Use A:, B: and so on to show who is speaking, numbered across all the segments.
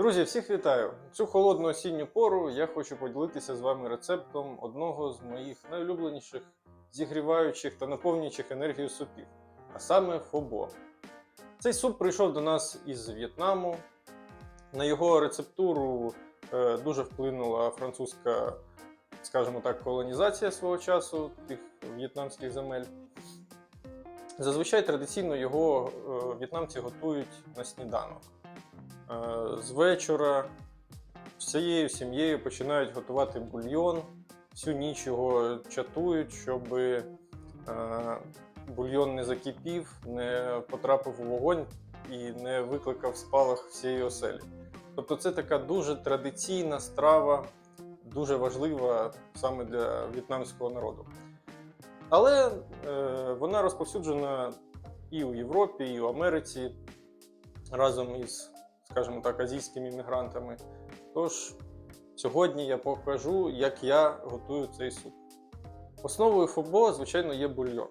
A: Друзі, всіх вітаю! Цю холодну осінню пору я хочу поділитися з вами рецептом одного з моїх найулюбленіших зігріваючих та наповнюючих енергію супів, а саме фобо. Цей суп прийшов до нас із В'єтнаму. На його рецептуру е, дуже вплинула французька, скажімо так, колонізація свого часу тих в'єтнамських земель. Зазвичай традиційно його е, в'єтнамці готують на сніданок. Е, З вечора всією сім'єю починають готувати бульйон, всю ніч його чатують, щоб бульйон не закипів, не потрапив у вогонь і не викликав спалах всієї оселі. Тобто це така дуже традиційна страва, дуже важлива саме для в'єтнамського народу. Але е, вона розповсюджена і у Європі, і у Америці разом із, скажімо так, азійськими іммігрантами. Тож сьогодні я покажу, як я готую цей суп. Основою фобо, звичайно, є бульйон.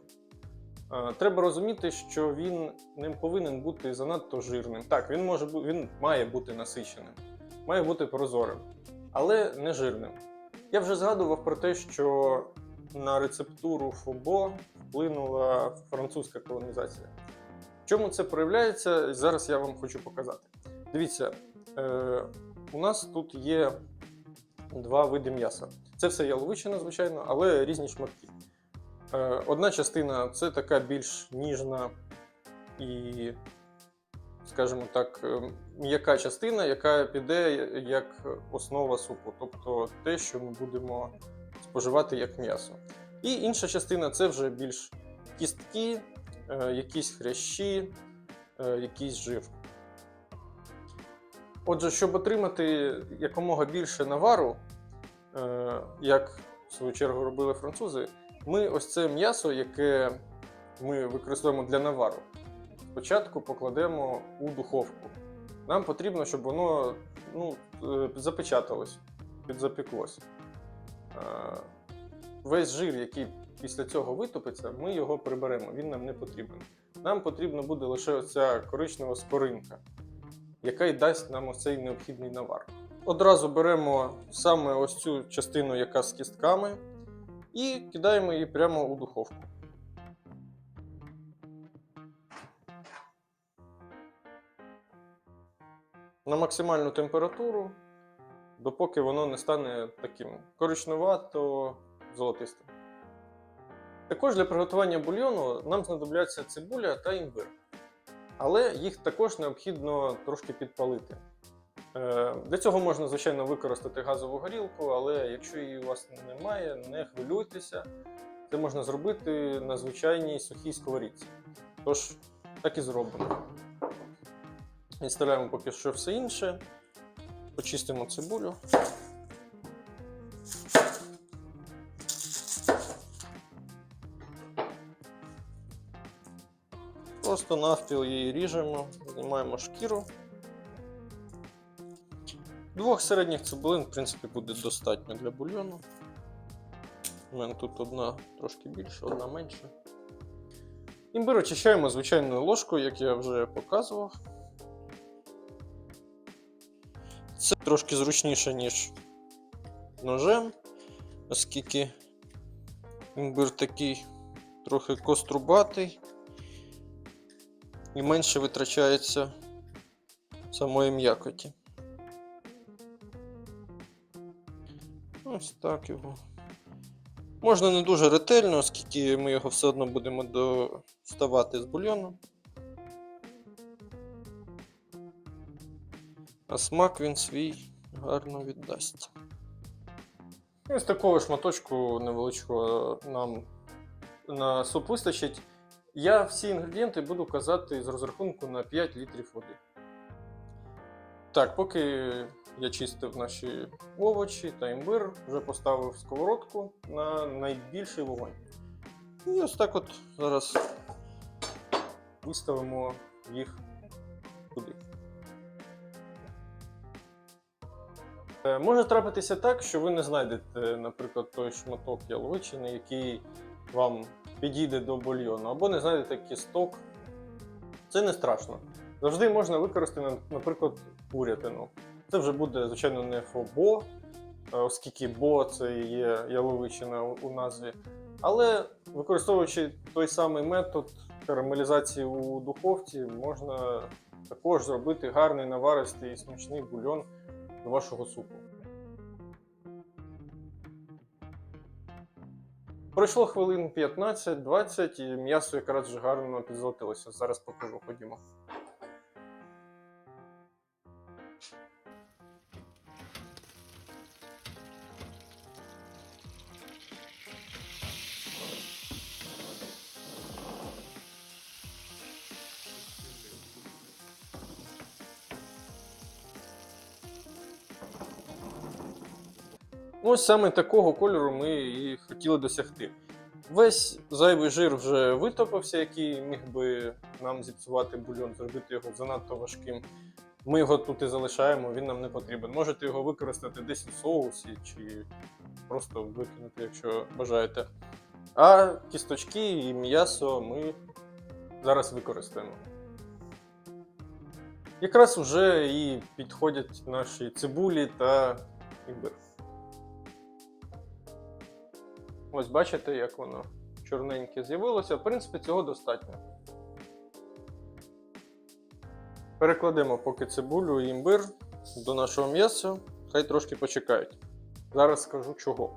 A: Е, Треба розуміти, що він не повинен бути занадто жирним. Так, він може він має бути насиченим, має бути прозорим, але не жирним. Я вже згадував про те, що на рецептуру фобо вплинула французька колонізація. В чому це проявляється? Зараз я вам хочу показати. Дивіться, е, у нас тут є два види м'яса. Це все яловичина, звичайно, але різні шматки. Е, одна частина це така більш ніжна і, скажімо так, е, м'яка частина, яка піде як основа супу, тобто те, що ми будемо споживати як м'ясо. І інша частина це вже більш кістки, е, якісь хрящі, е, якийсь жир. Отже, щоб отримати якомога більше навару, е, як в свою чергу робили французи, ми ось це м'ясо, яке ми використовуємо для навару, спочатку покладемо у духовку. Нам потрібно, щоб воно ну, е, запечаталось, підзапеклось. Е, Весь жир, який після цього витопиться, ми його приберемо, він нам не потрібен. Нам потрібна буде лише оця коричнева скоринка, яка й дасть нам ось цей необхідний навар. Одразу беремо саме ось цю частину, яка з кістками, і кидаємо її прямо у духовку. На максимальну температуру, допоки воно не стане таким коричневато золотистим. Також для приготування бульйону нам знадобляться цибуля та імбир. Але їх також необхідно трошки підпалити. Е, Для цього можна, звичайно, використати газову горілку, але якщо її у вас немає, не хвилюйтеся. Це можна зробити на звичайній сухій сковорідці. Тож, так і зробимо. Відставляємо поки що все інше. Почистимо цибулю. Просто навпіл її ріжемо, знімаємо шкіру. Двох середніх цибулин, в принципі, буде достатньо для бульйону. У мене тут одна трошки більша, одна менша. Імбир очищаємо звичайною ложкою, як я вже показував. Це трошки зручніше, ніж ножем, оскільки імбир такий трохи кострубатий і менше витрачається самої м'якоті. Ось так його. Можна не дуже ретельно, оскільки ми його все одно будемо доставати з бульйону. А смак він свій гарно віддасть. Ось такого шматочку невеличкого нам на суп вистачить. Я всі інгредієнти буду казати з розрахунку на 5 літрів води. Так, поки я чистив наші овочі та імбир, вже поставив сковородку на найбільший вогонь. І ось так от зараз виставимо їх туди. Е, Може трапитися так, що ви не знайдете, наприклад, той шматок яловичини, який вам підійде до бульйону, або не знайдете кісток. Це не страшно. Завжди можна використати, наприклад, курятину. Це вже буде, звичайно, не фобо, е, оскільки бо це є яловичина у назві. Але використовуючи той самий метод карамелізації у духовці, можна також зробити гарний наваристий і смачний бульйон до вашого супу. Пройшло хвилин 15-20 і м'ясо якраз вже гарно підзолотилося. Зараз покажу, ходімо. Ось саме такого кольору ми і хотіли досягти. Весь зайвий жир вже витопився, який міг би нам зіпсувати бульйон, зробити його занадто важким. Ми його тут і залишаємо, він нам не потрібен. Можете його використати десь у соусі чи просто викинути, якщо бажаєте. А кісточки і м'ясо ми зараз використаємо. Якраз вже і підходять наші цибулі та імбир. Ось бачите, як воно чорненьке з'явилося. В принципі, цього достатньо. Перекладемо поки цибулю і імбир до нашого м'яса. Хай трошки почекають. Зараз скажу чого.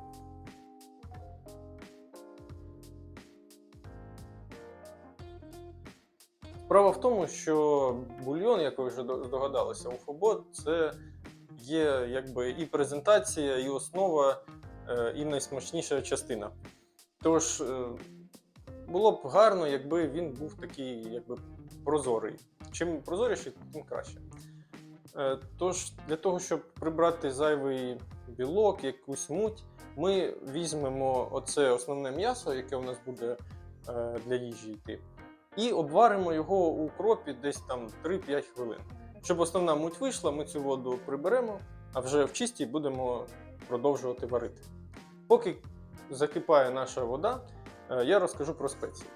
A: Справа в тому, що бульйон, як ви вже здогадалися, у Фобо це є якби і презентація, і основа і найсмачніша частина. Тож е, було б гарно, якби він був такий якби прозорий. Чим прозоріший, тим краще. Е, Тож, для того, щоб прибрати зайвий білок, якусь муть, ми візьмемо оце основне м'ясо, яке у нас буде е, для їжі йти, і обваримо його у кропі десь там 3-5 хвилин. Щоб основна муть вийшла, ми цю воду приберемо, а вже в чистій будемо продовжувати варити. Поки закипає наша вода, е, я розкажу про спеції.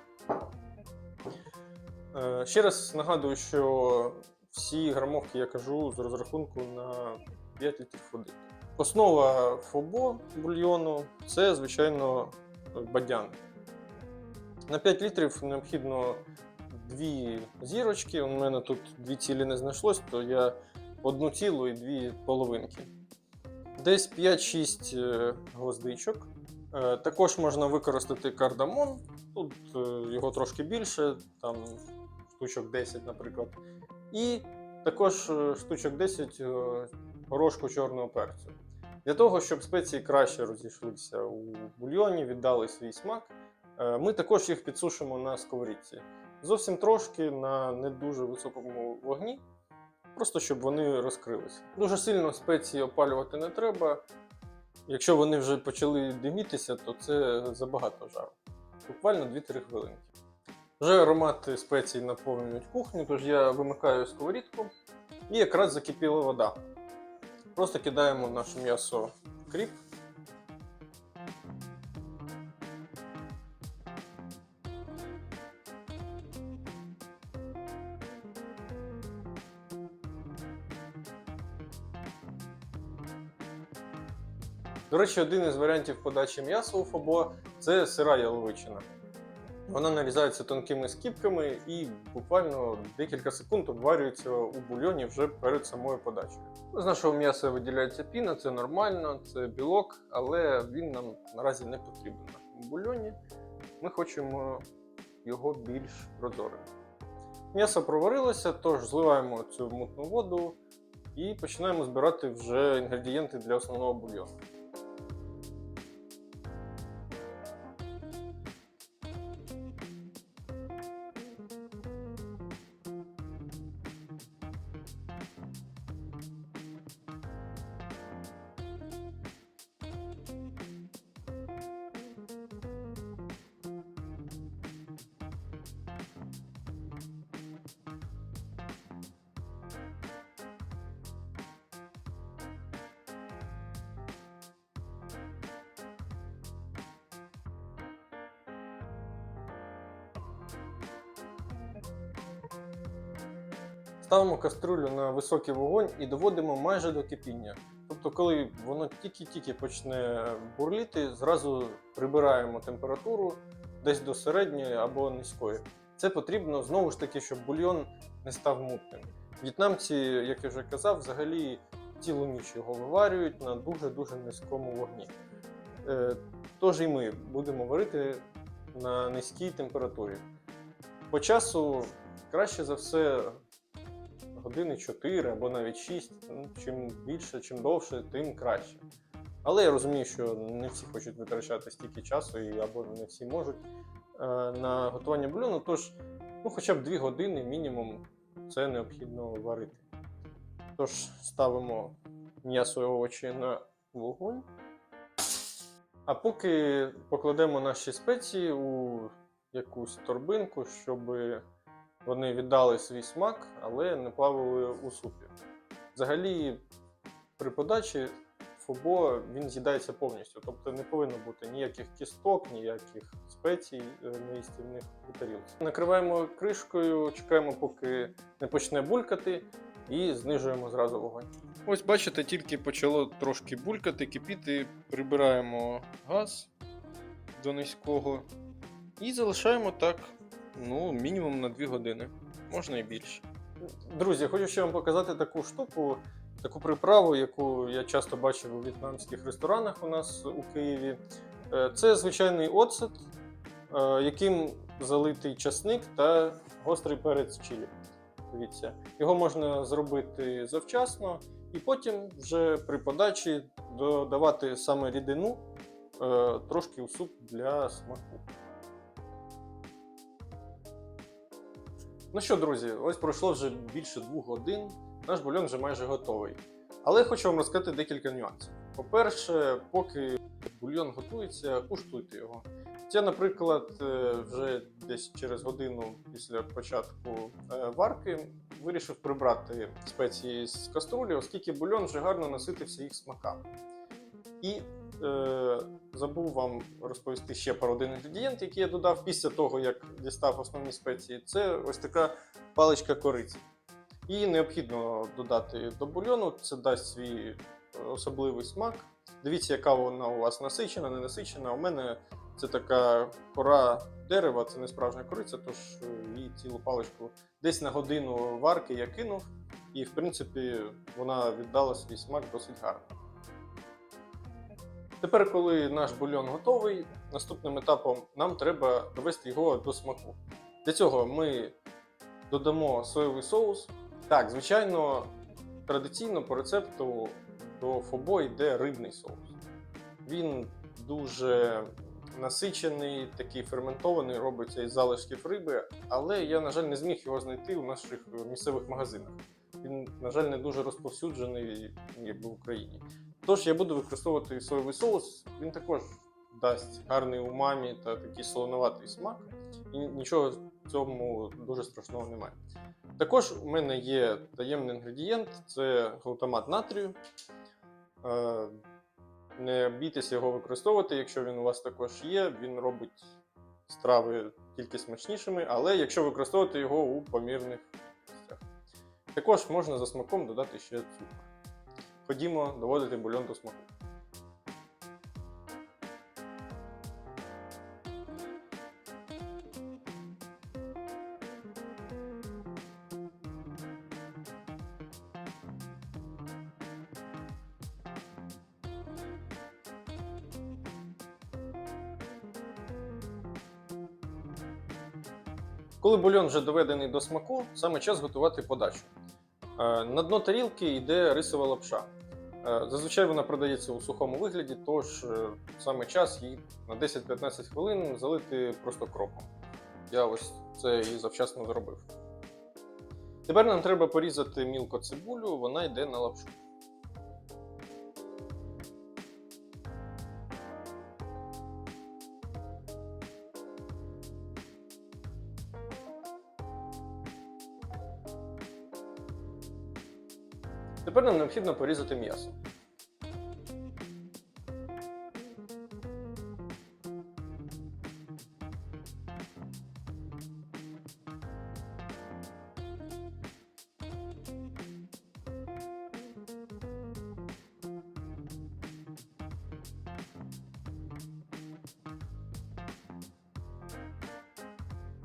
A: Е, Ще раз нагадую, що всі грамовки я кажу з розрахунку на 5 літрів води. Основа фобо бульйону це, звичайно, бадян. На 5 літрів необхідно дві зірочки. У мене тут дві цілі не знайшлось, то я одну цілу і дві половинки. Десь 5-6 е, гвоздичок. Е, Також можна використати кардамон. Тут е, його трошки більше, там штучок 10, наприклад. І також штучок 10 е, горошку чорного перцю. Для того, щоб спеції краще розійшлися у бульйоні, віддали свій смак, ми також їх підсушимо на сковорідці. Зовсім трошки на не дуже високому вогні, просто щоб вони розкрилися. Дуже сильно спеції опалювати не треба. Якщо вони вже почали димітися, то це забагато жару. Буквально 2-3 хвилинки. Вже аромати спецій наповнюють кухню, тож я вимикаю сковорідку і якраз закипіла вода. Просто кидаємо наше м'ясо кріп. До речі, один із варіантів подачі м'яса у фобо це сира яловичина. Вона нарізається тонкими скіпками і буквально декілька секунд обварюється у бульйоні вже перед самою подачею. З нашого м'яса виділяється піна, це нормально, це білок, але він нам наразі не потрібен нашому бульйоні. Ми хочемо його більш прозорим. М'ясо проварилося, тож зливаємо цю мутну воду і починаємо збирати вже інгредієнти для основного бульйону. Ставимо каструлю на високий вогонь і доводимо майже до кипіння. Тобто, коли воно тільки-тільки почне бурліти, зразу прибираємо температуру десь до середньої або низької. Це потрібно знову ж таки, щоб бульйон не став мутним. В'єтнамці, як я вже казав, взагалі цілу ніч його виварюють на дуже-дуже низькому вогні. Е, тож і ми будемо варити на низькій температурі. По часу краще за все години 4 або навіть 6. Ну, чим більше, чим довше, тим краще. Але я розумію, що не всі хочуть витрачати стільки часу, і або не всі можуть е, на готування бульйону. Тож, ну, хоча б 2 години мінімум це необхідно варити. Тож ставимо м'ясо і овочі на вогонь. А поки покладемо наші спеції у якусь торбинку, щоб вони віддали свій смак, але не плавали у супі. Взагалі, при подачі фобо він з'їдається повністю, тобто не повинно бути ніяких кісток, ніяких спецій е, неїстівних у тарілці. Накриваємо кришкою, чекаємо, поки не почне булькати, і знижуємо зразу вогонь. Ось бачите, тільки почало трошки булькати, кипіти, прибираємо газ до низького і залишаємо так, ну, мінімум на 2 години, можна і більше. Друзі, хочу ще вам показати таку штуку, таку приправу, яку я часто бачив у в'єтнамських ресторанах у нас у Києві. Е, Це звичайний оцет, е, яким залитий часник та гострий перець чилі. Дивіться, його можна зробити завчасно, і потім вже при подачі додавати саме рідину е, трошки у суп для смаку. Ну що, друзі, ось пройшло вже більше двох годин. Наш бульон вже майже готовий. Але я хочу вам розказати декілька нюансів. По-перше, поки бульйон готується, куштуйте його. Я, наприклад, е, вже десь через годину після початку е, варки вирішив прибрати спеції з каструлі, оскільки бульйон вже гарно наситився їх смаками. І е, забув вам розповісти ще про один інгредієнт, який я додав після того, як дістав основні спеції. Це ось така паличка кориці. Її необхідно додати до бульйону, це дасть свій особливий смак. Дивіться, яка вона у вас насичена, не насичена. У мене це така кора дерева, це не справжня кориця, тож е, її цілу паличку десь на годину варки я кинув, і в принципі вона віддала свій смак досить гарно. Тепер, коли наш бульйон готовий, наступним етапом нам треба довести його до смаку. Для цього ми додамо соєвий соус. Так, звичайно, традиційно по рецепту до фобо йде рибний соус. Він дуже насичений, такий ферментований, робиться із залишків риби, але я, на жаль, не зміг його знайти у наших місцевих магазинах. Він, на жаль, не дуже розповсюджений якби в Україні. Тож я буду використовувати соєвий соус, він також дасть гарний умамі та такий солоноватий смак, і нічого в цьому дуже страшного немає. Також у мене є таємний інгредієнт це глутамат натрію. Е, Не бійтеся його використовувати, якщо він у вас також є, він робить страви тільки смачнішими, але якщо використовувати його у помірних місцях. Також можна за смаком додати ще цукор. Ходімо доводити бульон до смаку. Коли бульон вже доведений до смаку, саме час готувати подачу. Е, На дно тарілки йде рисова лапша. Е, Зазвичай вона продається у сухому вигляді, тож е, саме час її на 10-15 хвилин залити просто кропом. Я ось це і завчасно зробив. Тепер нам треба порізати мілко цибулю, вона йде на лапшу. нам необхідно порізати м'ясо.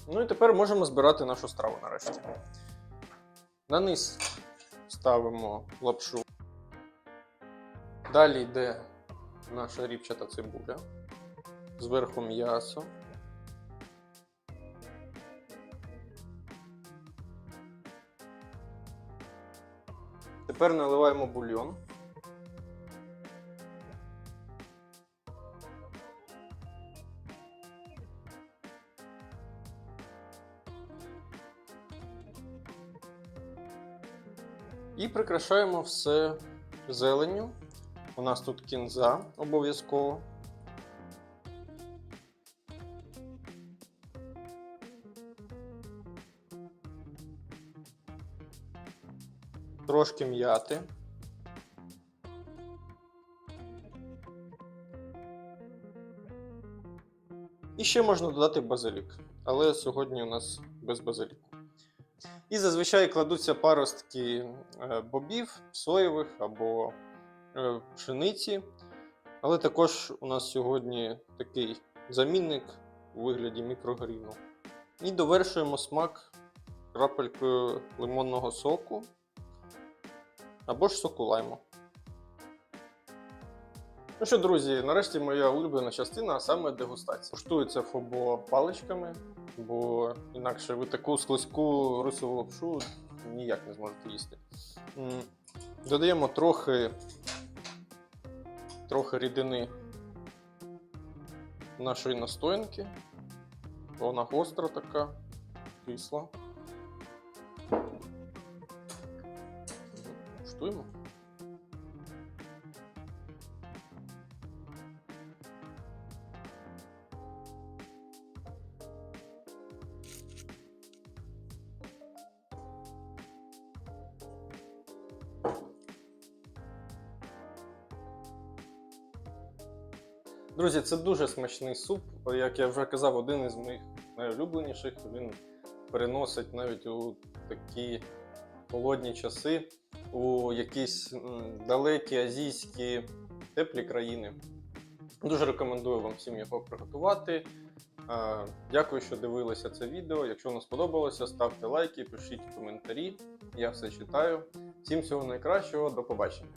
A: Ну і тепер можемо збирати нашу страву нарешті. На ставимо лапшу. Далі йде наша ріпчата цибуля. Зверху м'ясо. Тепер наливаємо бульйон. І прикрашаємо все зеленню. У нас тут кінза обов'язково. Трошки м'яти. І ще можна додати базилік, але сьогодні у нас без базиліку. І зазвичай кладуться паростки е, бобів, соєвих або е, пшениці. Але також у нас сьогодні такий замінник у вигляді мікрогріну. І довершуємо смак крапелькою лимонного соку або ж соку лайму. Ну що, друзі, нарешті моя улюблена частина, а саме дегустація. Куштується фобо паличками, бо інакше ви таку склизьку рисову лапшу ніяк не зможете їсти. Додаємо трохи, трохи рідини нашої настоянки. Вона гостра така, кисла. Куштуємо. Друзі, це дуже смачний суп. Як я вже казав, один із моїх найулюбленіших. Він переносить навіть у такі холодні часи, у якісь далекі азійські теплі країни. Дуже рекомендую вам всім його приготувати. Дякую, що дивилися це відео. Якщо вам сподобалося, ставте лайки, пишіть коментарі. Я все читаю. Всім всього найкращого, до побачення.